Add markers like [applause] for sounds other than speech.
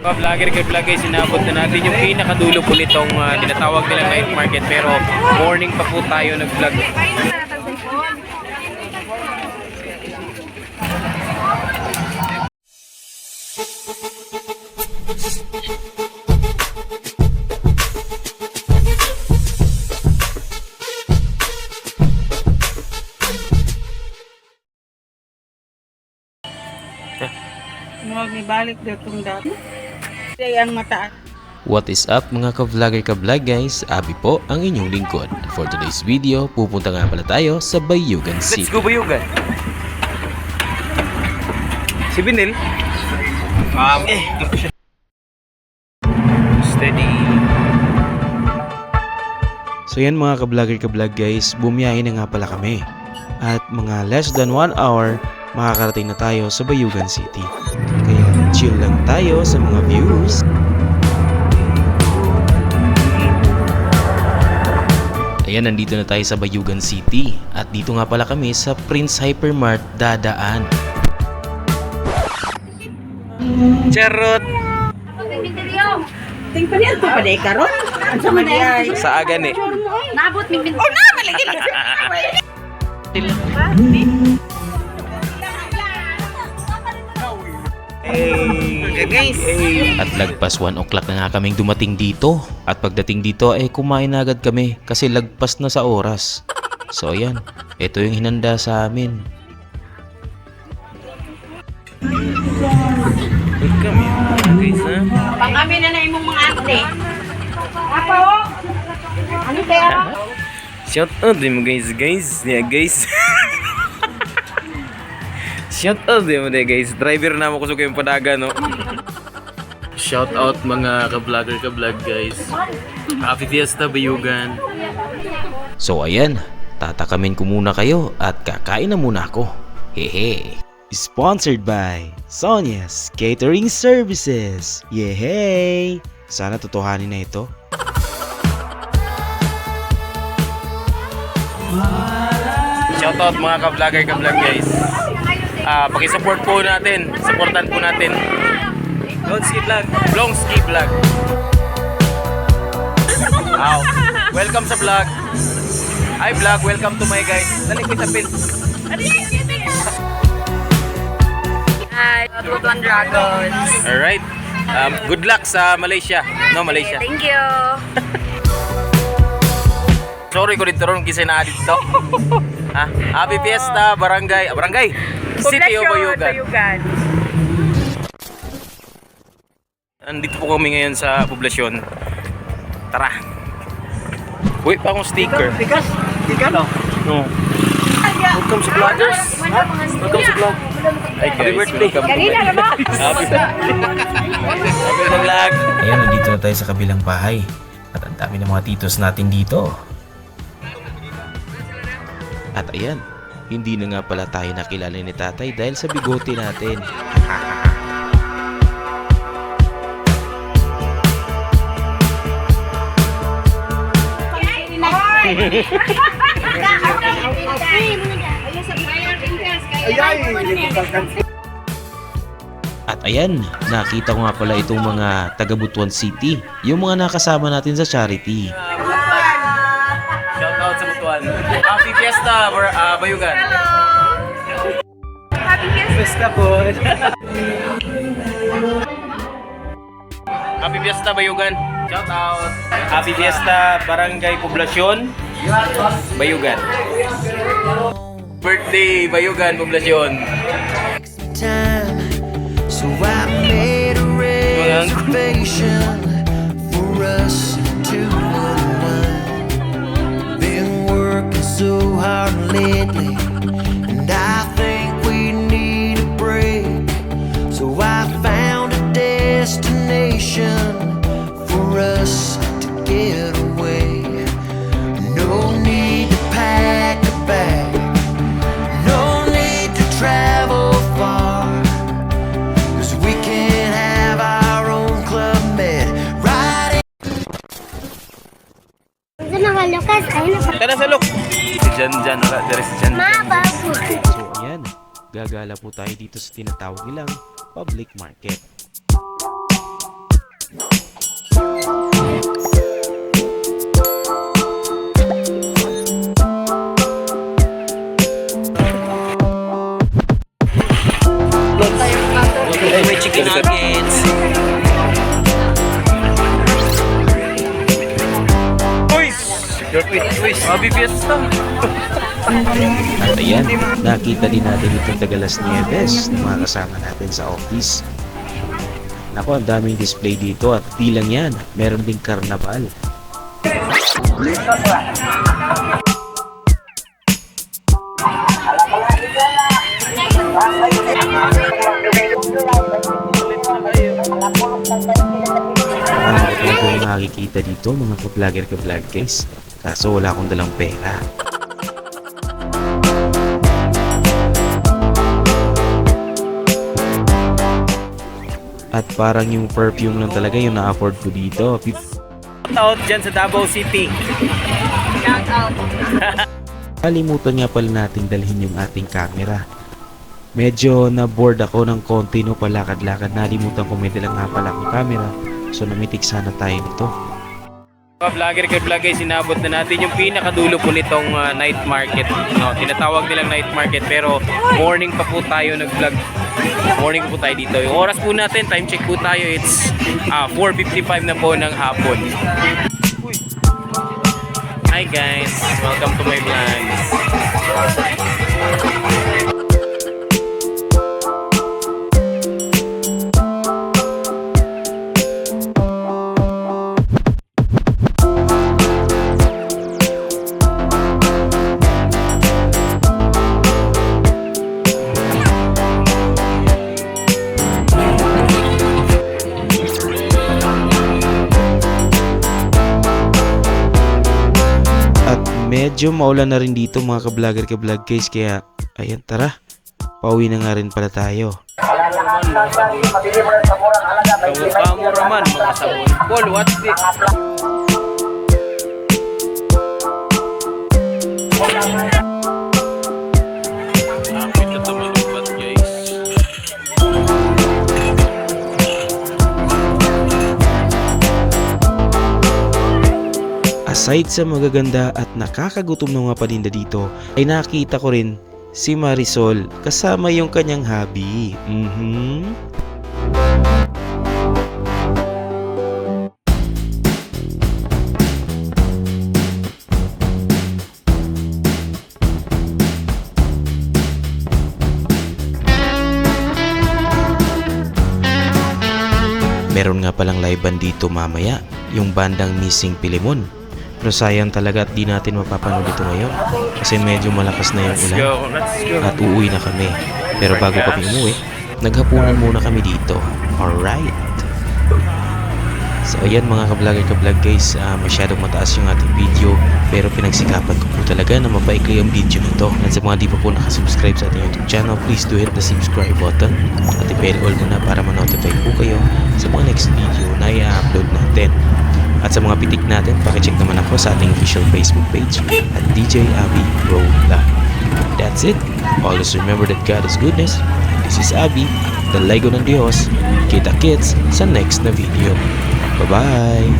Vlogger kay vlog guys, sinabot na natin yung pinakadulo po nitong ah, tinatawag nilang night market pero morning pa po tayo nag-vlog. Huwag ibalik daw itong dati. Kaya ang mataas. What is up mga ka-vlogger ka-vlog guys? Abi po ang inyong lingkod. For today's video, pupunta nga pala tayo sa Bayugan City. Let's go Bayugan! Si Binil? Um, eh, Steady. So yan mga ka-vlogger ka-vlog guys, bumiyahin na nga pala kami. At mga less than 1 hour, makakarating na tayo sa Bayugan City. Chill lang tayo sa mga views. Ayan, nandito na tayo sa Bayugan City. At dito nga pala kami sa Prince Hypermart dadaan. Charot! Ting pa niyan to pa day karon. Ang sama na yan. Sa agan eh. Nabot mi bin. Oh na, malagil [laughs] guys! Hey. At lagpas 1 o'clock na nga kaming dumating dito. At pagdating dito ay kumain na agad kami kasi lagpas na sa oras. So ayan, ito yung hinanda sa amin. Welcome yun, guys ha. Pang kami na na imong mga ate. Apa o? Ano kaya? Shout out din mo guys, guys. Yeah, guys. [laughs] Shout out din mo de guys. Driver na mo kusog yung padaga, no? Shout out mga ka-vlogger ka-vlog guys. Happy Fiesta Bayugan. So ayan, tatakamin ko muna kayo at kakain na muna ako. Hehe. Sponsored by Sonia's Catering Services. Yehey! Sana totohanin na ito. Shout out mga ka-vlogger ka-vlog guys. Ah, paki-support po natin. Supportan po natin. Blongski Vlog. Blongski Vlog. Wow. Welcome sa vlog. Hi vlog, welcome to my guys. Dali ko tapil. Hi, Tutuan Dragons. Alright. Um, good luck sa Malaysia. No, Malaysia. Thank you. Sorry ko dito ron kasi na dito. ha? Happy Fiesta, Barangay. ah, Barangay. City of Bayugan. Andito po kami ngayon sa poblasyon. Tara. Uy, pa akong sticker. Bigas. Bigas no. No. Welcome sa vloggers. Welcome sa vlog. Hi guys. Happy birthday. Kanina na ba? Happy birthday. Happy vlog. Ayan, nandito na tayo sa kabilang bahay. At ang dami ng mga titos natin dito. At ayan, hindi na nga pala tayo nakilala ni tatay dahil sa bigote natin. At ayan, nakita ko nga pala itong mga taga Butuan City, yung mga nakasama natin sa charity. Shout out sa Butuan. Happy Fiesta, Bar- ah, Bayugan. Fiesta po. Happy Fiesta, Bayugan. Shout out. Happy Fiesta, Barangay Poblasyon, Bayugan. Birthday, Bayugan, Poblasyon. time. So I made a reservation for us get away. No need to pack a bag. No need to travel far. Cause we can have our own club med right Ito na nga, Lucas. Ayun na. Tara sa look. Si Jan Jan, wala. There is Jan Jan. Mabago. So ayan, gagala po tayo dito sa tinatawag nilang public market. Fiesta! At ayan, nakita din natin itong Dagalas Nieves na mga kasama natin sa office. Nako, ang daming display dito at di lang yan, meron ding karnabal. Ito yung makikita dito mga ka-vlogger ka-vlog guys. Kaso wala akong dalang pera. At parang yung perfume lang talaga yung na-afford ko dito. Shout out dyan sa Davao City. [laughs] Kalimutan nga pala nating dalhin yung ating camera. Medyo na-bored ako ng konti no palakad-lakad. Nalimutan ko may dalang nga pala akong camera. So namitik sana tayo nito. Mga vlogger kay vlog guys, sinabot na natin yung pinakadulo po nitong uh, night market. No, tinatawag nilang night market pero morning pa po tayo nag-vlog. Morning po tayo dito. Yung oras po natin, time check po tayo, it's ah, 4.55 na po ng hapon. Hi guys, welcome to my vlog. Medyo maulan na rin dito mga ka-vlogger ka-vlog guys. Kaya ayan tara. Pauwi na nga rin pala tayo. Kamukha man, mga Aside sa magaganda at nakakagutom na mga paninda dito, ay nakita ko rin si Marisol kasama yung kanyang hubby. Mhm. Meron nga palang live band dito mamaya, yung bandang Missing Pilimon. Pero sayang talaga at di natin mapapanood ito ngayon kasi medyo malakas na yung ulan at uuwi na kami. Pero bago kami umuwi, naghapunan muna kami dito. Alright. So ayan mga ka-vlogger ka-vlog guys, ah, masyadong mataas yung ating video pero pinagsikapan ko po talaga na mapaikli ang video nito. At sa mga di pa po nakasubscribe sa ating YouTube channel, please do hit the subscribe button at i-bell all muna para ma-notify po kayo sa mga next video na natin. At sa mga pitik natin, pakicheck naman ako sa ating official Facebook page at DJ Abby Pro Vlog. That's it. Always remember that God is goodness. This is Abby, the Lego ng Diyos. Kita kits sa next na video. Bye-bye!